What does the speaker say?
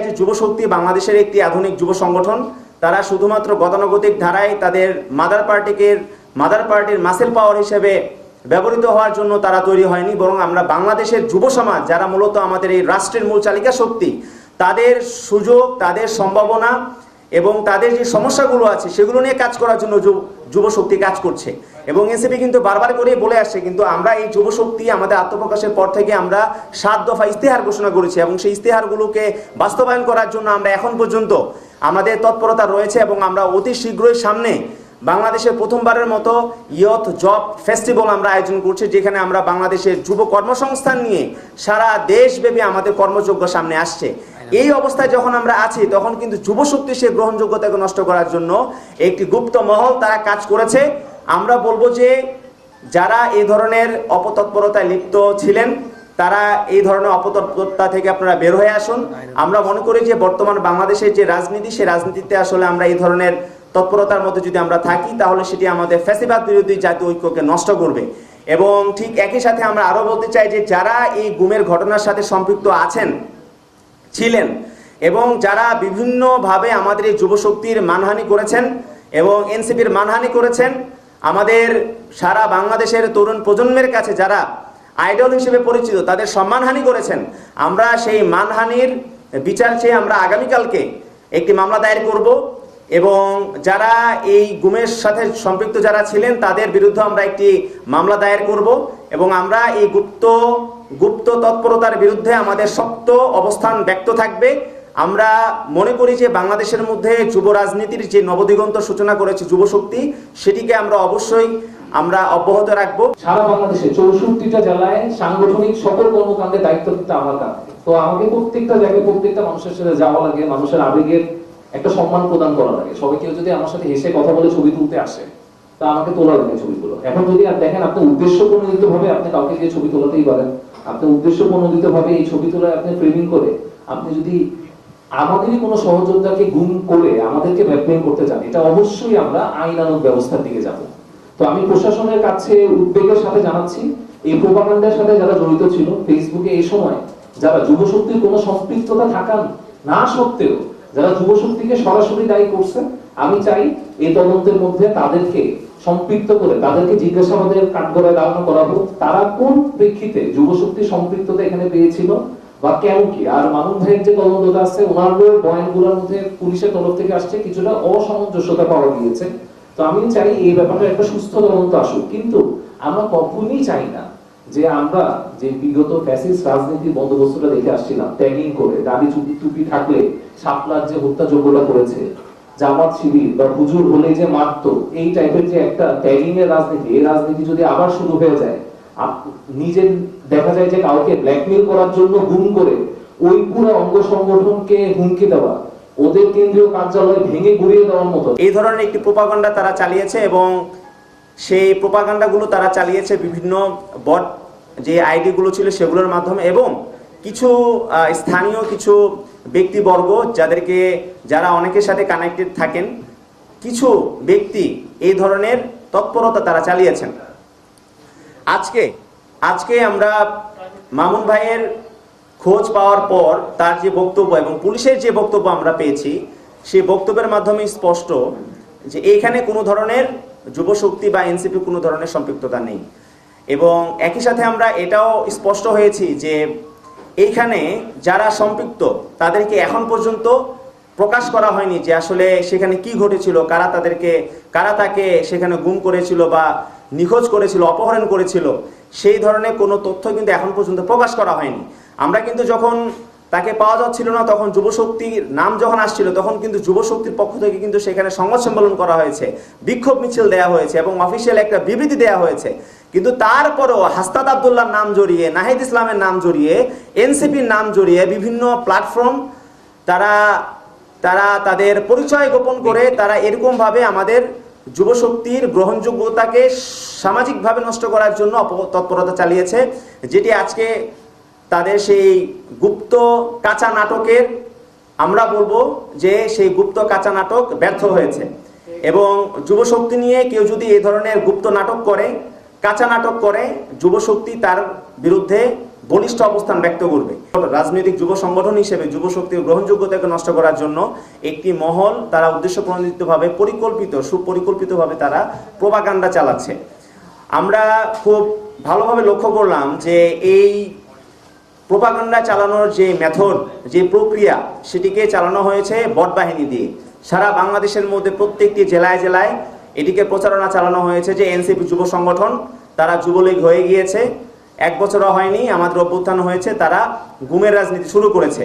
যে যুব শক্তি বাংলাদেশের একটি আধুনিক যুব সংগঠন, তারা শুধুমাত্র গতানুগতিক ধারায় তাদের মাদার পার্টিকে মাদার পার্টির মাসেল পাওয়ার হিসেবে ব্যবহৃত হওয়ার জন্য তারা তৈরি হয়নি, বরং আমরা বাংলাদেশের যুব সমাজ, যারা মূলত আমাদের এই রাষ্ট্রের মূল চালিকা শক্তি, তাদের সুযোগ, তাদের সম্ভাবনা এবং তাদের যে সমস্যাগুলো আছে, সেগুলো নিয়ে কাজ করার জন্য যুব- শক্তি কাজ করছে। এবং এনসিপি কিন্তু বারবার করে বলে আসছে, কিন্তু আমরা এই যুব শক্তি আমাদের আত্মপ্রকাশের পর থেকে আমরা সাত দফা ইস্তেহার ঘোষণা করেছি এবং সেই ইস্তেহারগুলোকে বাস্তবায়ন করার জন্য আমরা এখন পর্যন্ত আমাদের তৎপরতা রয়েছে এবং আমরা অতি শীঘ্রই সামনে বাংলাদেশের প্রথমবারের মতো ইয়থ জব ফেস্টিভ্যাল আমরা আয়োজন করছি, যেখানে আমরা বাংলাদেশের যুব কর্মসংস্থান নিয়ে সারা দেশব্যাপী আমাদের কর্মযোগ্য সামনে আসছে। এই অবস্থায় যখন আমরা আছি, তখন কিন্তু যুব শক্তি সে গ্রহণযোগ্যতাকে নষ্ট করার জন্য একটি গুপ্ত মহল তারা কাজ করেছে। আমরা বলব যে, যারা এই ধরনের অপতৎপরতায় লিপ্ত ছিলেন, তারা এই ধরনের অপতৎপরতা থেকে আপনারা বের হয়ে আসুন। আমরা মনে করি যে, বর্তমান বাংলাদেশের যে রাজনীতি সে রাজনীতিতে আসলে আমরা এই ধরনের তৎপরতার মধ্যে যদি আমরা থাকি, তাহলে সেটি আমাদের ফ্যাসিবাদ বিরোধী জাতীয় ঐক্যকে নষ্ট করবে। এবং ঠিক একই সাথে আমরা আরও বলতে চাই যে, যারা এই গুমের ঘটনার সাথে সম্পৃক্ত আছেন, ছিলেন, এবং যারা বিভিন্নভাবে আমাদের এই যুবশক্তির মানহানি করেছেন এবং এনসিপির মানহানি করেছেন, আমাদের সারা বাংলাদেশের তরুণ প্রজন্মের কাছে যারা আইডল হিসেবে পরিচিত, তাদের সম্মানহানি করেছেন। আমরা সেই মানহানির বিচার চেয়ে আমরা আগামীকালকে একটি মামলা দায়ের করব। এবং যারা এই গুমের সাথে সম্পৃক্ত যারা ছিলেন, তাদের বিরুদ্ধে আমরা একটি মামলা দায়ের করব এবং আমরা এই গুপ্ত গুপ্ত তৎপরতার বিরুদ্ধে আমাদের শক্ত অবস্থান ব্যক্ত থাকবে। আমরা মনে করি যে বাংলাদেশের মধ্যে যুব রাজনীতির যে নবদিগন্ত সূচনা করেছে যুব শক্তি, সেটিকে আমরা অবশ্যই আমরা অব্যাহত রাখব। সারা বাংলাদেশে চৌষট্টিটা জেলায় সাংগঠনিক সকল কর্মকাণ্ডের দায়িত্ব কিন্তু আমার তো আমাকে প্রত্যেকটা জায়গায় প্রত্যেকটা মানুষের সাথে যাওয়া লাগে, মানুষের আবেগের একটা সম্মান প্রদান করা লাগে। সবাই কেউ যদি আমার সাথে হেসে কথা বলে ছবি তুলতে আসে, তা আমাকে তোলা লাগে ছবিগুলো। এখন যদি আর দেখেন, আপনি উদ্দেশ্য প্রণোদিত ভাবে আপনি কাউকে গিয়ে ছবি তোলাতেই পারেন। আপনি উদ্দেশ্য প্রণোদিত ভাবে এই ছবি তোলায় আপনি ফ্রেমিং করে আপনি যদি আমাদেরই কোনো সহযোদ্ধাকে গুম করে আমাদেরকে ব্ল্যাকমেইল করতে চান, এটা অবশ্যই আমরা আইনানুগ ব্যবস্থার দিকে যাব। তো আমি প্রশাসনের কাছে উদ্বেগের সাথে জানাচ্ছি, এই প্রোপাগান্ডার সাথে যারা জড়িত ছিল ফেসবুকে এই সময় যারা যুবশক্তির কোনো সম্পৃক্ততা থাকান না সত্ত্বেও যারা যুবশক্তিকে সরাসরি দায়ী করছে, আমি চাই এই তদন্তের মধ্যে তাদেরকে সম্পৃক্ত করে, তাদেরকে জিজ্ঞাসাবাদের কাঠগড়ায় দাঁড়ানো করা হোক। তারা কোন প্রেক্ষিতে যুবশক্তি সম্পৃক্ততা এখানে পেয়েছিল বা কেন কি? আর মামুন ভাইয়ের যে তদন্তটা আছে, ওনার বয়ানগুলোর মধ্যে পুলিশের তরফ থেকে আসছে, কিছুটা অসামঞ্জস্যতা পাওয়া গিয়েছে। তো আমি চাই এই ব্যাপারটা একটা সুস্থ তদন্ত আসুক। কিন্তু আমরা কখনই চাই না যে আমরা যে বিগত ফ্যাসিস্ট রাজনীতির বন্দোবস্তটা দেখে আসছিলাম ট্যাগিং করে দাড়ি চুপি টুপি থাকলে সাপলার যে হত্যাযোগ্যটা করেছে, জামাত শিবির বা হুজুর হলে যে মারতো, এই টাইপের যে একটা ট্যাগিং এর রাজনীতি, এই রাজনীতি যদি আবার শুরু হয়ে যায় নিজের দেখা যায় যে কাউকে ব্ল্যাকমেল করার জন্য গুম করে ওই পুরো অঙ্গ সংগঠনকে হুমকি দেওয়া, ওদের কেন্দ্রীয় কার্যালয় ভেঙে গুড়িয়ে দেওয়ার মতো। এই ধরনের একটি প্রোপাগান্ডা তারা চালিয়েছে এবং সেই প্রোপাগান্ডাগুলো তারা চালিয়েছে বিভিন্ন বট যে আইডিগুলো ছিল সেগুলোর মাধ্যমে এবং কিছু স্থানীয় কিছু ব্যক্তিবর্গ যাদেরকে যারা অনেকের সাথে কানেক্টেড থাকেন, কিছু ব্যক্তি এই ধরনের তৎপরতা তারা চালিয়েছেন। আজকে আজকে আমরা মামুন ভাইয়ের খোঁজ পাওয়ার পর তার যে বক্তব্য এবং পুলিশের যে বক্তব্য আমরা পেয়েছি সেই বক্তব্যের মাধ্যমে স্পষ্ট যে এইখানে কোনো ধরনের যুবশক্তি বা এনসিপি কোনো ধরনের সম্পৃক্ততা নেই। এবং একই সাথে আমরা এটাও স্পষ্ট হয়েছি যে এইখানে যারা সম্পৃক্ত, তাদেরকে এখন পর্যন্ত প্রকাশ করা হয়নি যে আসলে সেখানে কি ঘটেছিল, কারা তাদেরকে, কারা তাকে সেখানে গুম করেছিল বা নিখোঁজ করেছিল, অপহরণ করেছিল, সেই ধরনের কোনো তথ্য কিন্তু এখন পর্যন্ত প্রকাশ করা হয়নি। আমরা কিন্তু যখন তাকে পাওয়া যাচ্ছিল না, তখন যুবশক্তির নাম যখন আসছিল, তখন কিন্তু যুবশক্তির পক্ষ থেকে কিন্তু সেখানে সংবাদ সম্মেলন করা হয়েছে। বিক্ষোভ মিছিল দেওয়া হয়েছে এবং অফিসিয়াল একটা বিবৃতি দেওয়া হয়েছে। কিন্তু তারপরেও হাস্তাদ আবদুল্লাহর নাম জড়িয়ে, নাহিদ ইসলামের নাম জড়িয়ে, এনসিপির নাম জড়িয়ে বিভিন্ন প্ল্যাটফর্ম তারা তারা তাদের পরিচয় গোপন করে তারা এরকমভাবে আমাদের যুবশক্তির গ্রহণযোগ্যতাকে সামাজিকভাবে নষ্ট করার জন্য তৎপরতা চালিয়েছে, যেটি আজকে তাদের সেই গুপ্ত কাঁচা নাটকের, আমরা বলব যে সেই গুপ্ত কাঁচা নাটক ব্যর্থ হয়েছে। এবং যুবশক্তি নিয়ে কেউ যদি এই ধরনের গুপ্ত নাটক করে কাঁচা নাটক করে, যুবশক্তি তার বিরুদ্ধে বলিষ্ঠ অবস্থান ব্যক্ত করবে। রাজনৈতিক যুব সংগঠন হিসেবে যুব শক্তির গ্রহণযোগ্যতাকে নষ্ট করার জন্য একটি মহল তারা উদ্দেশ্য প্রণোদিতভাবে পরিকল্পিত, সুপরিকল্পিতভাবে তারা প্রোপাগান্ডা চালাচ্ছে। আমরা খুব ভালোভাবে লক্ষ্য করলাম যে এই প্রোপাগান্ডা চালানোর যে মেথড, যে প্রক্রিয়া, সেটিকে চালানো হয়েছে বট বাহিনী দিয়ে। সারা বাংলাদেশের মধ্যে প্রত্যেকটি জেলায় জেলায় এটিকে প্রচারণা চালানো হয়েছে যে এনসিপি যুব সংগঠন, তারা যুবলীগ হয়ে গিয়েছে। এক বছরও হয়নি, আমাদের অভ্যুত্থান হয়েছে, তারা গুমের রাজনীতি শুরু করেছে।